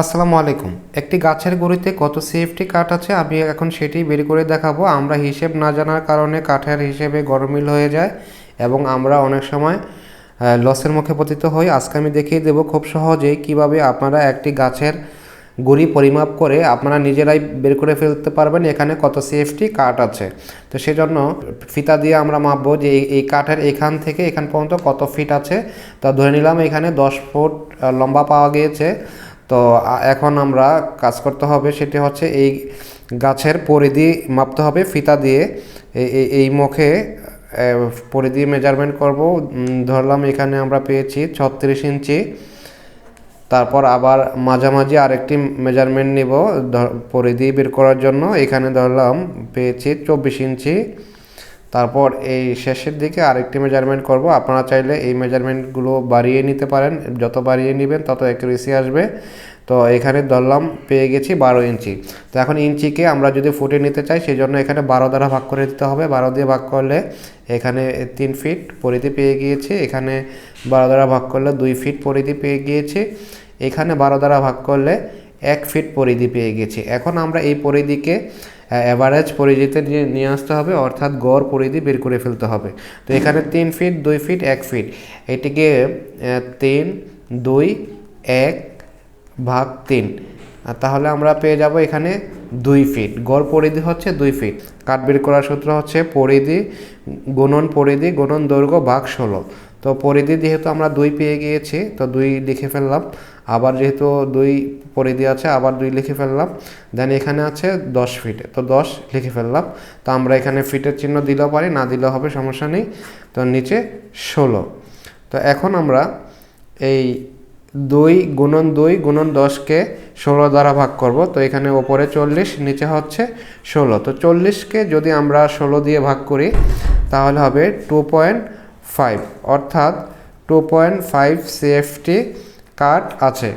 আসসালামু আলাইকুম। একটি গাছের গুঁড়িতে কত সিএফটি কাঠ আছে আমি এখন সেটি বের করে দেখাবো। আমরা হিসেব না জানার কারণে কাঠের হিসেবে গরমিল হয়ে যায় এবং আমরা অনেক সময় লসের মুখে পতিত হই। আজকে আমি দেখিয়ে দেবো খুব সহজেই কীভাবে আপনারা একটি গাছের গুড়ি পরিমাপ করে আপনারা নিজেরাই বের করে ফেলতে পারবেন এখানে কত সিএফটি কাঠ আছে। তো সেজন্য ফিতা দিয়ে আমরা মাপবো যে এই- কাঠের এখান থেকে এখান পর্যন্ত কত ফিট আছে। তা ধরে নিলাম এখানে দশ ফুট লম্বা পাওয়া গিয়েছে। তো এখন আমরা কাজ করতে হবে সেটি হচ্ছে এই গাছের পরিধি মাপতে হবে, ফিতা দিয়ে। এই- মুখে পরিধি মেজারমেন্ট করব। ধরলাম এখানে আমরা পেয়েছি ছত্রিশ ইঞ্চি। তারপর আবার মাঝামাঝি আরেকটি মেজারমেন্ট নিব পরিধি বের করার জন্য। এখানে ধরলাম পেয়েছি চব্বিশ ইঞ্চি। তারপর এই শেষের দিকে আরেকটি মেজারমেন্ট করব। আপনারা চাইলে এই মেজারমেন্টগুলো বাড়িয়ে নিতে পারেন। যত বাড়িয়ে নেবেন, তত অ্যাকুরেসি আসবে। তো এখানে ধরলাম, পেয়ে গেছি বারো ইঞ্চি। তো এখন ইঞ্চিকে আমরা যদি ফুটে নিতে চাই সেই জন্য এখানে বারো দ্বারা ভাগ করে দিতে হবে। বারো দিয়ে ভাগ করলে এখানে তিন ফিট পরিধি পেয়ে গিয়েছি। এখানে বারো দ্বারা ভাগ করলে দুই ফিট পরিধি পেয়ে গিয়েছি। এখানে বারো দ্বারা ভাগ করলে এক ফিট পরিধি পেয়ে গেছি এখন আমরা এই পরিধিকে অ্যাভারেজ পরিধিতে নিয়ে আসতে হবে, অর্থাৎ গড় পরিধি বের করে ফেলতে হবে। তো এখানে তিন ফিট দুই ফিট এক ফিট এটিকে তিন, দুই, এক ভাগ তিন। তাহলে আমরা পেয়ে যাব এখানে দুই ফিট গড় পরিধি হচ্ছে দুই ফিট কাঠ বের করার সূত্র হচ্ছে পরিধি গুণন পরিধি গুণন দৈর্ঘ্য ভাগ ষোলো। তো পরিধি যেহেতু আমরা দুই পেয়ে গিয়েছি, তো দুই লিখে ফেললাম। আবার যেহেতু দুই পরিধি আছে, আবার দুই লিখে ফেললাম। দেন এখানে আছে দশ ফিট তো দশ লিখে ফেললাম। তো আমরা এখানে ফিটের চিহ্ন দিলেও পারি, না দিলেও হবে, সমস্যা নেই। তো নিচে ষোলো। তো এখন আমরা এই দুই গুণন দুই গুণন দশকে ষোলো দ্বারা ভাগ করব। তো এখানে ওপরে চল্লিশ, নিচে হচ্ছে ষোলো। তো চল্লিশকে যদি আমরা ষোলো দিয়ে ভাগ করি, তাহলে হবে টু পয়েন্ট ফাইভ অর্থাৎ টু পয়েন্ট ফাইভ সিএফটি কাঠ আছে।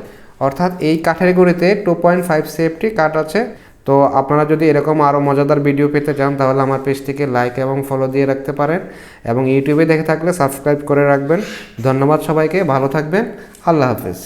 অর্থাৎ এই কাঠের গুঁড়িতে টু পয়েন্ট ফাইভ সিএফটি কাঠ আছে। তো আপনারা যদি এরকম আরও মজাদার ভিডিও পেতে চান, তাহলে আমার পেজটিকে লাইক এবং ফলো দিয়ে রাখতে পারেন এবং ইউটিউবে দেখে থাকলে সাবস্ক্রাইব করে রাখবেন। ধন্যবাদ সবাইকে, ভালো থাকবেন। আল্লাহ হাফেজ।